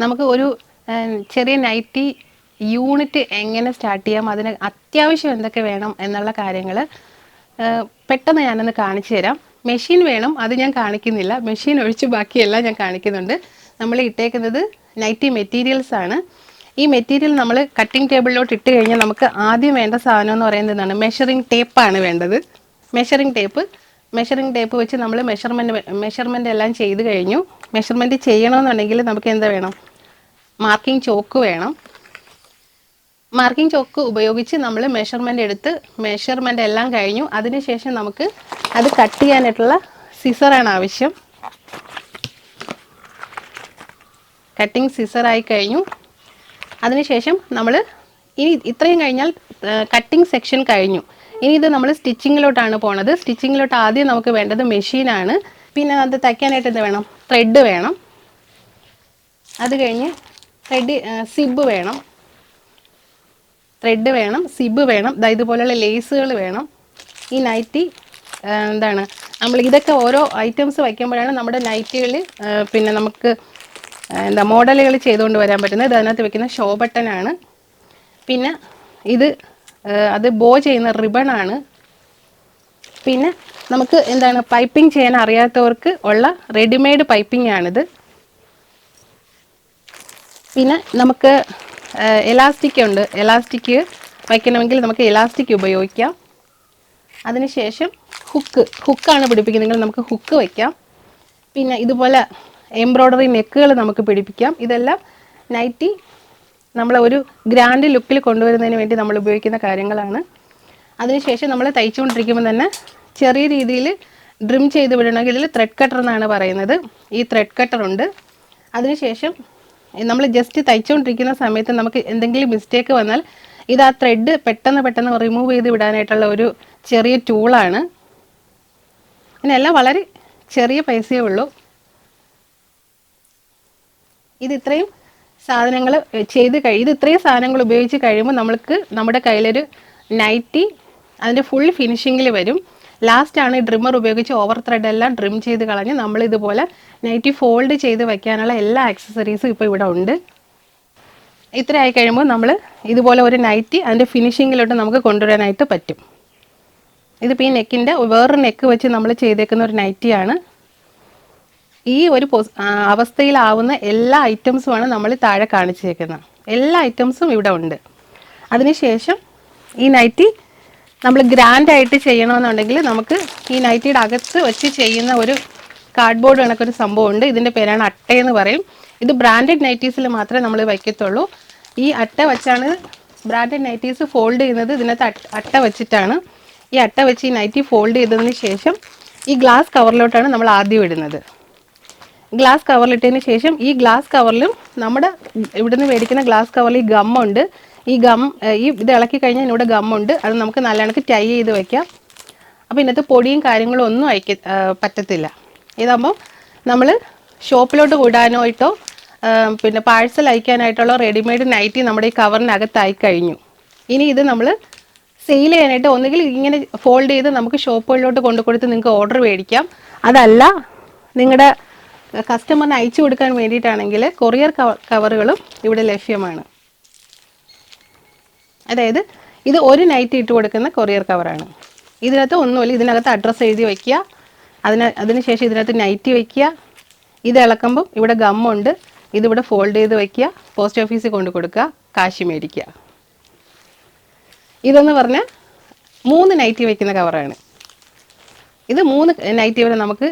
നമുക്ക് ഒരു ചെറിയ നൈറ്റി യൂണിറ്റ് എങ്ങനെ സ്റ്റാർട്ട് ചെയ്യാം അതിന് അത്യാവശ്യം എന്തൊക്കെ വേണം എന്നുള്ള കാര്യങ്ങൾ പെട്ടെന്ന് ഞാനൊന്ന് കാണിച്ചു തരാം. മെഷീൻ വേണം അത് ഞാൻ കാണിക്കുന്നില്ല. മെഷീൻ ഒഴിച്ച് ബാക്കിയെല്ലാം ഞാൻ കാണിക്കുന്നുണ്ട്. നമ്മൾ ഇട്ടേക്കുന്നത് നൈറ്റി മെറ്റീരിയൽസ് ആണ്. ഈ മെറ്റീരിയൽ നമ്മൾ കട്ടിംഗ് ടേബിളിലോട്ട് ഇട്ട് കഴിഞ്ഞാൽ നമുക്ക് ആദ്യം വേണ്ട സാധനം എന്ന് പറയുന്നത് എന്താണ്? മെഷറിംഗ് ടേപ്പാണ് വേണ്ടത്. മെഷറിംഗ് ടേപ്പ് മെഷറിംഗ് ടേപ്പ് വെച്ച് നമ്മൾ മെഷർമെന്റ് മെഷർമെന്റ് എല്ലാം ചെയ്ത് കഴിഞ്ഞു. മെഷർമെന്റ് ചെയ്യണമെന്നുണ്ടെങ്കിൽ നമുക്ക് എന്താ വേണം? മാർക്കിംഗ് ചോക്ക് വേണം. മാർക്കിംഗ് ചോക്ക് ഉപയോഗിച്ച് നമ്മൾ മെഷർമെന്റ് എടുത്ത് മെഷർമെന്റ് എല്ലാം കഴിഞ്ഞു. അതിനുശേഷം നമുക്ക് അത് കട്ട് ചെയ്യാനായിട്ടുള്ള സിസറാണ് ആവശ്യം. കട്ടിങ് സിസറായി കഴിഞ്ഞു. അതിനുശേഷം നമ്മൾ ഇനി ഇത്രയും കഴിഞ്ഞാൽ കട്ടിങ് സെക്ഷൻ കഴിഞ്ഞു. ഇനി ഇത് നമ്മൾ സ്റ്റിച്ചിങ്ങിലോട്ടാണ് പോണത്. സ്റ്റിച്ചിങ്ങിലോട്ട് ആദ്യം നമുക്ക് വേണ്ടത് മെഷീനാണ് പിന്നെ അത് തയ്ക്കാനായിട്ട് എന്ത് വേണം? ത്രെഡ് വേണം. അത് കഴിഞ്ഞ് ത്രെഡ് സിബ് വേണം. ത്രെഡ് വേണം സിബ് വേണം. ദാ ഇതുപോലെയുള്ള ലേസുകൾ വേണം. ഈ നൈറ്റി എന്താണ്? നമ്മൾ ഇതൊക്കെ ഓരോ ഐറ്റംസ് വയ്ക്കുമ്പോഴാണ് നമ്മുടെ നൈറ്റികൾ പിന്നെ നമുക്ക് എന്താ മോഡലുകൾ ചെയ്തുകൊണ്ട് വരാൻ പറ്റുന്നത്. ഇത് അതിനകത്ത് വെക്കുന്ന ഷോ ബട്ടനാണ് പിന്നെ ഇത് അത് ബോ ചെയ്യുന്ന റിബണാണ് പിന്നെ നമുക്ക് എന്താണ് പൈപ്പിംഗ് ചെയ്യാൻ അറിയാത്തവർക്ക് ഉള്ള റെഡിമെയ്ഡ് പൈപ്പിംഗ് ആണിത്. പിന്നെ നമുക്ക് എലാസ്റ്റിക് ഉണ്ട്. എലാസ്റ്റിക് വയ്ക്കണമെങ്കിൽ നമുക്ക് എലാസ്റ്റിക് ഉപയോഗിക്കാം. അതിനുശേഷം ഹുക്ക് ഹുക്കാണ് പിടിപ്പിക്കുന്നതെങ്കിൽ നമുക്ക് ഹുക്ക് വയ്ക്കാം. പിന്നെ ഇതുപോലെ എംബ്രോയ്ഡറി നെക്കുകൾ നമുക്ക് പിടിപ്പിക്കാം. ഇതെല്ലാം നൈറ്റി നമ്മളെ ഒരു ഗ്രാൻഡ് ലുക്കിൽ കൊണ്ടുവരുന്നതിന് വേണ്ടി നമ്മൾ ഉപയോഗിക്കുന്ന കാര്യങ്ങളാണ്. അതിനുശേഷം നമ്മൾ തയ്ച്ചുകൊണ്ടിരിക്കുമ്പോൾ തന്നെ ചെറിയ രീതിയിൽ ഡ്രിം ചെയ്ത് വിടണമെങ്കിൽ ഇതിൽ ത്രെഡ് കട്ടർ എന്നാണ് പറയുന്നത്. ഈ ത്രെഡ് കട്ടർ ഉണ്ട്. അതിനുശേഷം നമ്മൾ ജസ്റ്റ് തയ്ച്ചുകൊണ്ടിരിക്കുന്ന സമയത്ത് നമുക്ക് എന്തെങ്കിലും മിസ്റ്റേക്ക് വന്നാൽ ഇത് ആ ത്രെഡ് പെട്ടെന്ന് പെട്ടെന്ന് റിമൂവ് ചെയ്ത് വിടാനായിട്ടുള്ള ഒരു ചെറിയ ടൂളാണ് ഇതിനെല്ലാം വളരെ ചെറിയ പൈസയേ ഉള്ളൂ. ഇത് ഇത്രയും സാധനങ്ങൾ ചെയ്ത് കഴി ഇത് ഇത്രയും സാധനങ്ങൾ ഉപയോഗിച്ച് കഴിയുമ്പോൾ നമ്മൾക്ക് നമ്മുടെ കയ്യിലൊരു നൈറ്റി അതിന്റെ ഫുൾ ഫിനിഷിങ്ങിൽ വരും. ലാസ്റ്റാണ് ഡ്രിമ്മർ ഉപയോഗിച്ച് ഓവർ ത്രെഡ് എല്ലാം ഡ്രിം ചെയ്ത് കളഞ്ഞ് നമ്മൾ ഇതുപോലെ നൈറ്റി ഫോൾഡ് ചെയ്ത് വെക്കാനുള്ള എല്ലാ ആക്സസറീസും ഇപ്പോൾ ഇവിടെ ഉണ്ട്. ഇത്ര ആയി കഴിയുമ്പോൾ നമ്മൾ ഇതുപോലെ ഒരു നൈറ്റി അതിന്റെ ഫിനിഷിങ്ങിലോട്ട് നമുക്ക് കൊണ്ടുവരാനായിട്ട് പറ്റും. ഇതിപ്പോൾ ഈ നെക്കിന്റെ വേറൊരു നെക്ക് വെച്ച് നമ്മൾ ചെയ്തേക്കുന്ന ഒരു നൈറ്റിയാണ് ഈ ഒരു പൊസ് അവസ്ഥയിലാവുന്ന എല്ലാ ഐറ്റംസുമാണ് നമ്മൾ താഴെ കാണിച്ചേക്കുന്നത്. എല്ലാ ഐറ്റംസും ഇവിടെ ഉണ്ട്. അതിനുശേഷം ഈ നൈറ്റി നമ്മൾ ഗ്രാൻഡ് ആയിട്ട് ചെയ്യണമെന്നുണ്ടെങ്കിൽ നമുക്ക് ഈ നൈറ്റിയുടെ അകത്ത് വെച്ച് ചെയ്യുന്ന ഒരു കാർഡ്ബോർഡ് കണക്കൊരു സംഭവമുണ്ട്. ഇതിന്റെ പേരാണ് അട്ട എന്ന് പറയും. ഇത് ബ്രാൻഡഡ് നൈറ്റീസിൽ മാത്രമേ നമ്മൾ വയ്ക്കത്തുള്ളൂ. ഈ അട്ട വെച്ചാണ് ബ്രാൻഡഡ് നൈറ്റീസ് ഫോൾഡ് ചെയ്യുന്നത്. ഇതിനകത്ത് അട്ട- വെച്ചിട്ടാണ്. ഈ അട്ട വെച്ച് ഈ നൈറ്റി ഫോൾഡ് ചെയ്തതിന് ശേഷം ഈ ഗ്ലാസ് കവറിലോട്ടാണ് നമ്മൾ ആദ്യം ഇടുന്നത്. ഗ്ലാസ് കവറിലിട്ടതിന് ശേഷം ഈ ഗ്ലാസ് കവറിലും നമ്മുടെ ഇവിടുന്ന് മേടിക്കുന്ന ഗ്ലാസ് കവറിൽ ഈ ഗമ്മുണ്ട് ഈ ഗം ഈ ഇത് ഇളക്കി കഴിഞ്ഞാൽ ഇവിടെ ഗമ്മുണ്ട് അത് നമുക്ക് നല്ല കണക്ക് ടൈ ചെയ്ത് വയ്ക്കാം അപ്പോൾ ഇന്നത്തെ പൊടിയും കാര്യങ്ങളും ഒന്നും അയക്ക പറ്റത്തില്ല. ഇതാകുമ്പോൾ നമ്മൾ ഷോപ്പിലോട്ട് വിടാനായിട്ടോ പിന്നെ പാഴ്സൽ അയക്കാനായിട്ടുള്ള റെഡിമെയ്ഡ് നൈറ്റി നമ്മുടെ ഈ കവറിനകത്തായി കഴിഞ്ഞു. ഇനി ഇത് നമ്മൾ സെയിൽ ചെയ്യാനായിട്ട് ഒന്നുകിൽ ഇങ്ങനെ ഫോൾഡ് ചെയ്ത് നമുക്ക് ഷോപ്പുകളിലോട്ട് കൊണ്ടു കൊടുത്ത് നിങ്ങൾക്ക് ഓർഡർ മേടിക്കാം. അതല്ല നിങ്ങളുടെ കസ്റ്റമറിന് അയച്ചു കൊടുക്കാൻ വേണ്ടിയിട്ടാണെങ്കിൽ കൊറിയർ കവറുകളും ഇവിടെ ലഭ്യമാണ്. അതായത് ഇത് ഒരു നൈറ്റ് ഇട്ട് കൊടുക്കുന്ന കൊറിയർ കവറാണ് ഇതിനകത്ത് ഒന്നുമില്ല. ഇതിനകത്ത് അഡ്രസ്സ് എഴുതി വയ്ക്കുക അതിന് അതിനുശേഷം ഇതിനകത്ത് നൈറ്റി വയ്ക്കുക ഇത് ഇളക്കുമ്പം ഇവിടെ ഗമ്മുണ്ട് ഇതിവിടെ ഫോൾഡ് ചെയ്ത് വയ്ക്കുക പോസ്റ്റ് ഓഫീസിൽ കൊണ്ട് കൊടുക്കുക. കാശ് മേടിക്കുക. ഇതെന്ന് പറഞ്ഞാൽ മൂന്ന് നൈറ്റി വയ്ക്കുന്ന കവറാണ് ഇത് മൂന്ന് നൈറ്റി വരെ നമുക്ക്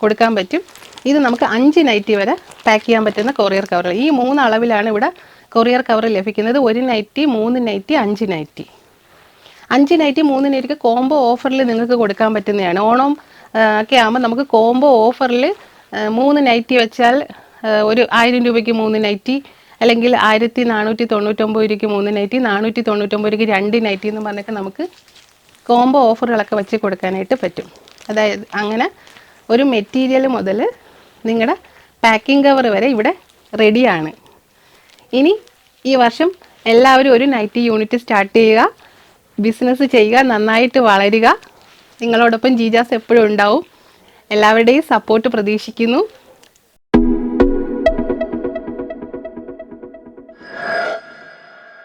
കൊടുക്കാൻ പറ്റും. ഇത് നമുക്ക് അഞ്ച് നൈറ്റി വരെ പാക്ക് ചെയ്യാൻ പറ്റുന്ന കൊറിയർ കവർ ഈ മൂന്ന് അളവിലാണ് ഇവിടെ കൊറിയർ കവർ ലഭിക്കുന്നത്. ഒരു നൈറ്റി മൂന്ന് നൈറ്റി അഞ്ച് നൈറ്റി അഞ്ച് നൈറ്റി മൂന്ന് നൈറ്റിക്ക് കോംബോ ഓഫറിൽ നിങ്ങൾക്ക് കൊടുക്കാൻ പറ്റുന്നതാണ്. ഓണം ഒക്കെ ആകുമ്പോൾ നമുക്ക് കോംബോ ഓഫറിൽ മൂന്ന് നൈറ്റി വെച്ചാൽ ഒരു ആയിരം രൂപയ്ക്ക് മൂന്ന് നൈറ്റി അല്ലെങ്കിൽ ആയിരത്തി നാനൂറ്റി തൊണ്ണൂറ്റൊമ്പത് രൂപയ്ക്ക് മൂന്ന് നൈറ്റി നാനൂറ്റി തൊണ്ണൂറ്റൊമ്പത് രൂപയ്ക്ക് രണ്ട് നൈറ്റി എന്ന് പറഞ്ഞൊക്കെ നമുക്ക് കോംബോ ഓഫറുകളൊക്കെ വെച്ച് കൊടുക്കാനായിട്ട് പറ്റും. അതായത് അങ്ങനെ ഒരു മെറ്റീരിയൽ മുതൽ നിങ്ങളുടെ പാക്കിംഗ് കവർ വരെ ഇവിടെ റെഡിയാണ് ഇനി ഈ വർഷം എല്ലാവരും ഒരു നൈറ്റി യൂണിറ്റ് സ്റ്റാർട്ട് ചെയ്യുക ബിസിനസ് ചെയ്യുക നന്നായിട്ട് വളരുക. നിങ്ങളോടൊപ്പം ജീജാസ് എപ്പോഴും ഉണ്ടാവും. എല്ലാവരുടെയും സപ്പോർട്ട് പ്രതീക്ഷിക്കുന്നു.